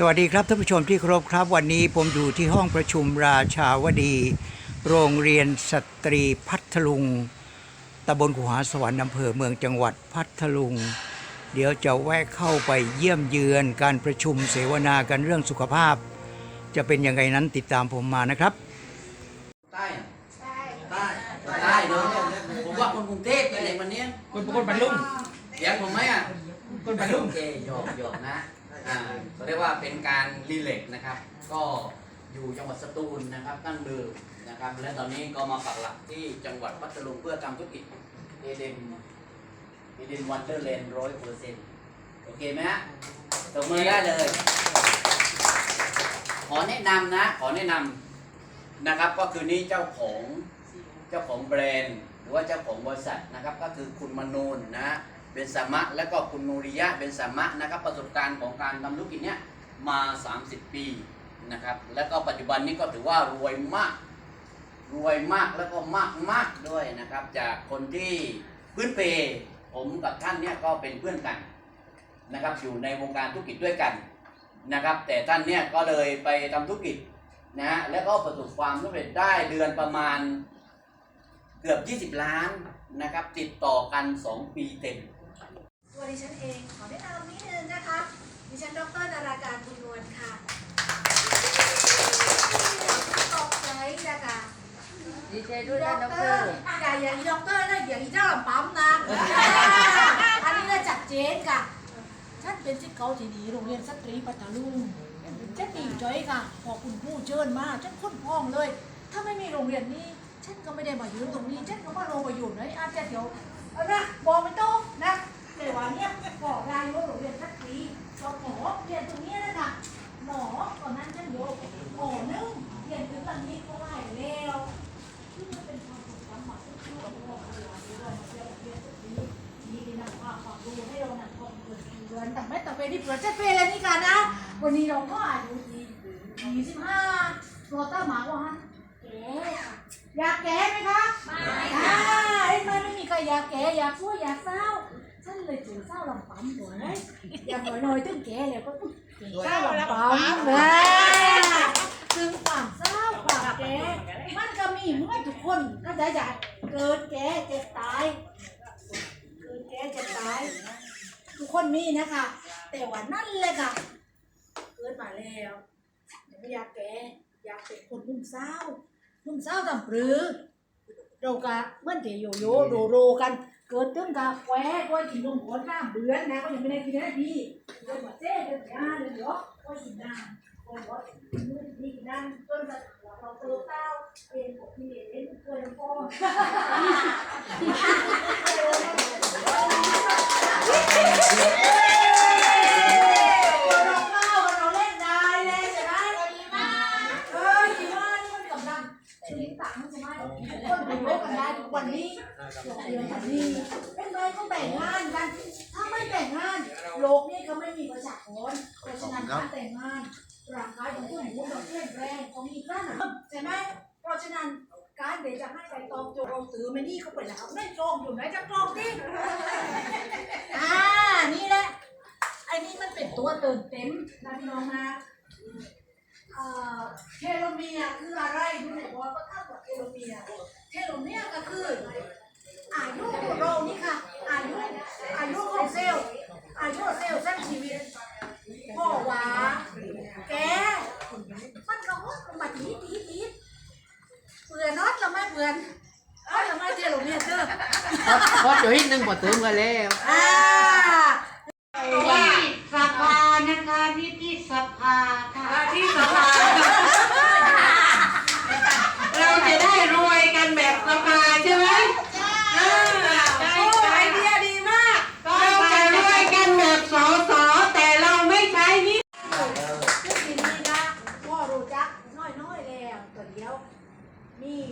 สวัสดีครับท่านผู้ชมที่เคารพครับ วันนี้ผมอยู่ที่ห้องประชุมราชาวดี โรงเรียนสตรีพัทลุงตำบลขุหาสวรรค์อำเภอเมืองจังหวัดพัทลุง เดี๋ยวจะแวะเข้าไปเยี่ยมเยือนการประชุมเสวนากันเรื่องสุขภาพ จะเป็นยังไงนั้นติดตามผมมานะครับ ใต้ ใต้ ใต้เนอะผมว่าคนกรุงเทพนี่แหละวันเนี้ยคนคนบรรลุงเสียงผมไหมอะคนบรรลุโอเคหยอกหยอกนะ อ่าเรียกว่าเป็นการรีเลกนะครับ ก็อยู่จังหวัดสตูลนะครับตั้งเดิมนะครับ และตอนนี้ก็มาปักหลักที่จังหวัดพัทลุงเพื่อทำธุรกิจเอเดนเอเดนวันเดอร์แลนด์ร้อยเปอร์เซ็นต์โอเคไหมฮะตบมือได้เลย ขอแนะนำนะ ขอแนะนำนะครับ ก็คือนี่เจ้าของเจ้าของแบรนด์ หรือว่าเจ้าของบริษัทนะครับ ก็คือคุณมนูนนะ เบนสามะและก็คุณนูริยะเบนสามะนะครับประสบการณ์ของการทำธุรกิจเนี้ยมา 30 ปีนะครับแล้วก็ปัจจุบันนี้ก็ถือว่ารวยมาก รวยมากแล้วก็มากมากด้วยนะครับ จากคนที่พื้นเพผมกับท่านเนี่ยก็เป็นเพื่อนกันนะครับอยู่ในวงการธุรกิจด้วยกันนะครับแต่ท่านเนี่ยก็เลยไปทำธุรกิจนะฮะแล้วก็ประสบความสำเร็จได้เดือนประมาณเกือบ 20 ล้านนะครับติดต่อกัน 2 ปีเต็ม ตัวดิฉันเองขอแนะนำนิดนึงนะคะ ดิฉันดรนาราการบุญนวลค่ะตกใจนะคะดีใจด้วยด็นะอกน้องเตเตออร์ร์อย่าอย่างนี้ด็อกเตอร์นะอย่างนี้เจ้าลำปั๊มนะอันนี้น่าจัดเจนค่ะฉันเป็นสิทธิ์เก่าที่ดีโรงเรียนสตรีปัตตาลุงฉันดีใจค่ะ พอคุณครูเชิญมาฉันค้นพ้องเลย ถ้าไม่มีโรงเรียนนี้ฉันก็ไม่ได้มาอยู่ตรงนี้ฉันก็มาลงมาอยู่ไหนอาจจะเดี๋ยวเอานะบอ นำความความรู้ให้เรานำความเกิดเดือนแต่ไม่แต่เป็นที่เปิดเจ็ดปีเลยนี่กันนะ วันนี้เราก็อายุดียี่สิบห้าโรต้าหมากว่าฮะแก่อยากแก่ไหมคะ ไม่ค่ะไม่ไม่มีใครอยากแก่อยากช่วอยากเศร้าฉันเลยถึงเศร้าลำปั๊มหัวเลยอยากหัวลอยถึงแก่แล้วก็เศร้าลำปั๊มเลยถึงความเศร้าความแก่มันก็มีเมื่อทุกคนก็จะอยากเกิดแก่เจ็บตาย แก่เจ็บตาย ทุกคนมีนะคะ แต่ว่านั่นเลยค่ะ เกิดมาแล้วไม่อยากแก่อยากเป็นคนนุ่มเศร้านุ่มเศร้าทำปรือเรากะเมื่อเดียวโยโรโรกัน เกิดตึ้งกะแควก็กินนมขวดน้ำเดือนนะก็ยังไม่ได้กินได้ดีเดินมาเจ๊เดินยาเดินเดี๋ยวก็กินน้ำก็บอกนี่กินน้ำจนแบบเราเติมเต้าเป็นพวกที่เล่นเกินพ่อ เราเข้าเราเล่นได้เลยใช่ไหมดีมากเออดีมากนี่มันกำลังชีวิตต่างใช่ไหมคนเป็นโรคกันได้ทุกวันนี้เดือนวันนี้เป็นไรก็แต่งงานกัน ถ้าไม่แต่งงาน โลกนี้ก็ไม่มีประชากรเพราะฉะนั้นการแต่งงานร่างกายของผู้หญิงต้องแข็งแรงต้องมีกล้ามเนื้อใช่ไหมเพราะฉะนั้นการเดี๋ยวจะให้ไปตองโจเราถือไม่นี่เขาไปแล้วไม่จองอยู่ไหนจะจองดิอ่านี่แหละ ไอ้นี่มันเป็นตัวเติมเต็มนะ พี่น้องนะเอ่อเทโลเมียร์คืออะไรดูหน่อยว่าก็เท่ากับเทโลเมียร์เทโลเมียร์ก็คือ อายุของเรานี่ค่ะ อายุอายุของเซลล์อายุเซลล์สั้นชีวิตพ่อว่าแกมันก็ว่ามาตีตีตีเบื่อน็อตละไม่เบื่อเอ้ยละไม่เทโลเมียร์เด้อพอจุดหนึ่งพอเติมกันแล้ว อ่า กาคะที่สภาค่ะว่าที่สภาเราจะได้รวยกันแบบสภาใช่ไหมใช่ได้ไอเดียดีมาก เราจะรวยกันแบบสสแต่เราไม่ใช้นี่ที่นี่นะพ่อรู้จักน้อยๆแล้วตัวเดียวนี่